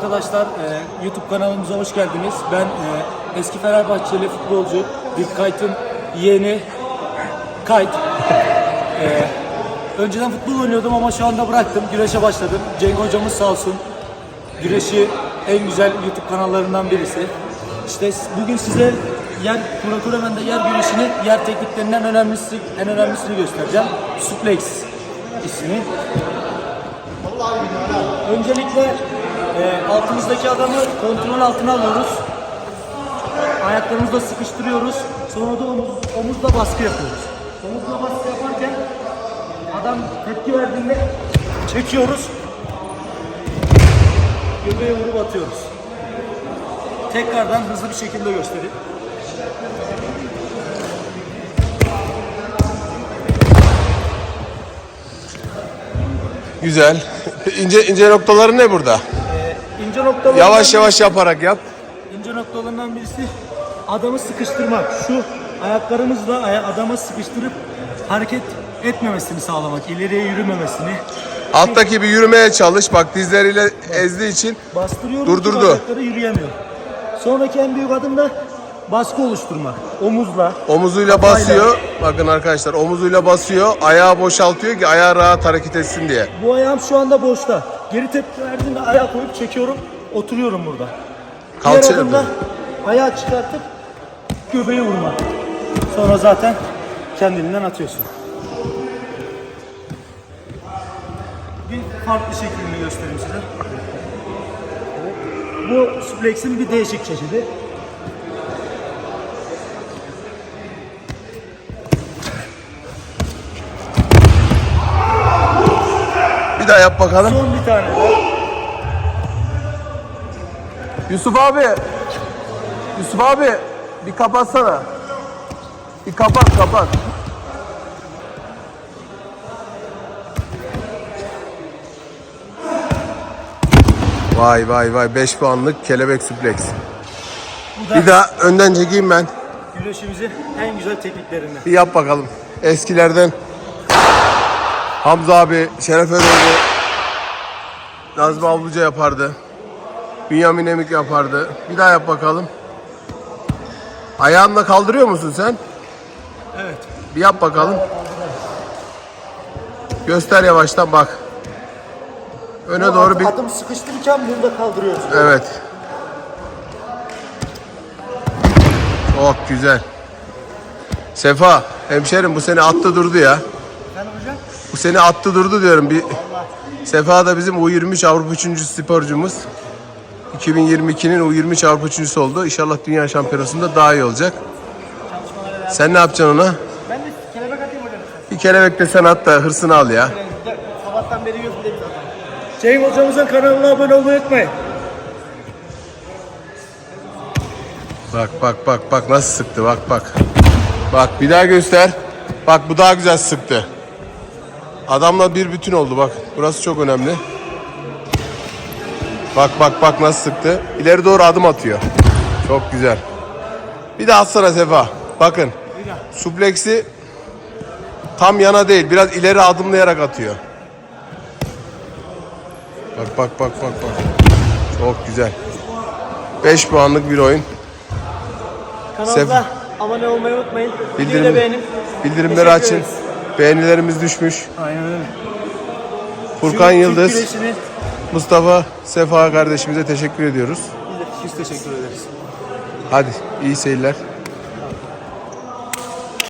arkadaşlar, e, YouTube kanalımıza hoş geldiniz. Ben e, eski Fenerbahçeli futbolcu Dick Kayt'ın yeğeni Kayt. E, önceden futbol oynuyordum ama şu anda bıraktım. Güreşe başladım. Cenk hocamız sağ olsun. Güreşi en güzel YouTube kanallarından birisi. İşte bugün size yer Kurakuremen'de yer güreşini, yer tekniklerinden önemlisi, en önemlisini göstereceğim. Suplex ismi. Öncelikle altımızdaki adamı kontrol altına alıyoruz. Ayaklarımızla sıkıştırıyoruz. Sonra da omuz, omuzla baskı yapıyoruz. Omuzla baskı yaparken adam tepki verdiğinde çekiyoruz. Göbeğe vurup atıyoruz. Tekrardan hızlı bir şekilde göstereyim. Güzel. İnce ince noktaları ne burada? İnce noktalarından Yavaş yavaş yaparak yap. İnce noktalarından birisi adamı sıkıştırmak. Şu ayaklarımızla aya- adama sıkıştırıp hareket etmemesini sağlamak, ileriye yürümemesini. Alttaki bir yürümeye çalış. Bak dizleriyle ezdiği için Bastırıyoruz Durdurdu. ki bacakları yürüyemiyor. Sonraki en büyük adım da baskı oluşturmak. Omuzla. omuzuyla basıyor. Bakın arkadaşlar omuzuyla basıyor. Ayağı boşaltıyor ki ayağı rahat hareket etsin diye. Bu ayağım şu anda boşta. Geri tepki verdiğinde ayağı koyup çekiyorum. Oturuyorum burada. Kalça Diğer adımda ayağı çıkartıp göbeğe vurmak. Sonra zaten kendiliğinden atıyorsun. Bir farklı şeklini göstereyim size. Bu suplex'in bir değişik çeşidi. Daha yap bakalım. Son bir tane daha. Yusuf abi. Yusuf abi bir kapatsana. Bir kapat kapat. Vay vay vay 5 puanlık kelebek da Bir daha önden çekeyim ben. güreşimizin en güzel tekniklerinden. Bir yap bakalım. Eskilerden Hamza abi, Şeref Eroğlu, Nazmi Avluca yapardı. Bünyamin Emik yapardı. Bir daha yap bakalım. Ayağınla kaldırıyor musun sen? Evet. Bir yap bakalım. Göster yavaştan bak. Öne doğru bir... Adım sıkıştırırken burada kaldırıyoruz. Evet. Çok güzel. Sefa, hemşerim bu seni attı durdu ya. Bu seni attı durdu diyorum. Bir Sefa da bizim U23 Avrupa 3. sporcumuz. 2022'nin U23 Avrupa 3. oldu. İnşallah dünya şampiyonasında daha iyi olacak. Sen ne yapacaksın ona? Ben de kelebek atayım hocam. Bir kelebek de sen at da hırsını al ya. Sabahtan beri yiyorsun dedi zaten. Ceyhun hocamızın kanalına abone olmayı unutmayın. Bak bak bak bak nasıl sıktı bak bak. Bak bir daha göster. Bak bu daha güzel sıktı. Adamla bir bütün oldu bak. Burası çok önemli. Bak bak bak nasıl sıktı. İleri doğru adım atıyor. Çok güzel. Bir daha atsana Sefa. Bakın. Supleksi tam yana değil. Biraz ileri adımlayarak atıyor. Bak bak bak bak bak. Çok güzel. 5 puanlık bir oyun. Kanalımıza Sef- abone olmayı unutmayın. Videoyu da Bildirim, beğenin. bildirimleri Teşekkür açın. ederiz. Beğenilerimiz düşmüş. Aynen öyle. Furkan Şu Yıldız, Türk güreşini Mustafa Sefa kardeşimize teşekkür ediyoruz. Biz de biz teşekkür ederiz. Hadi iyi seyirler.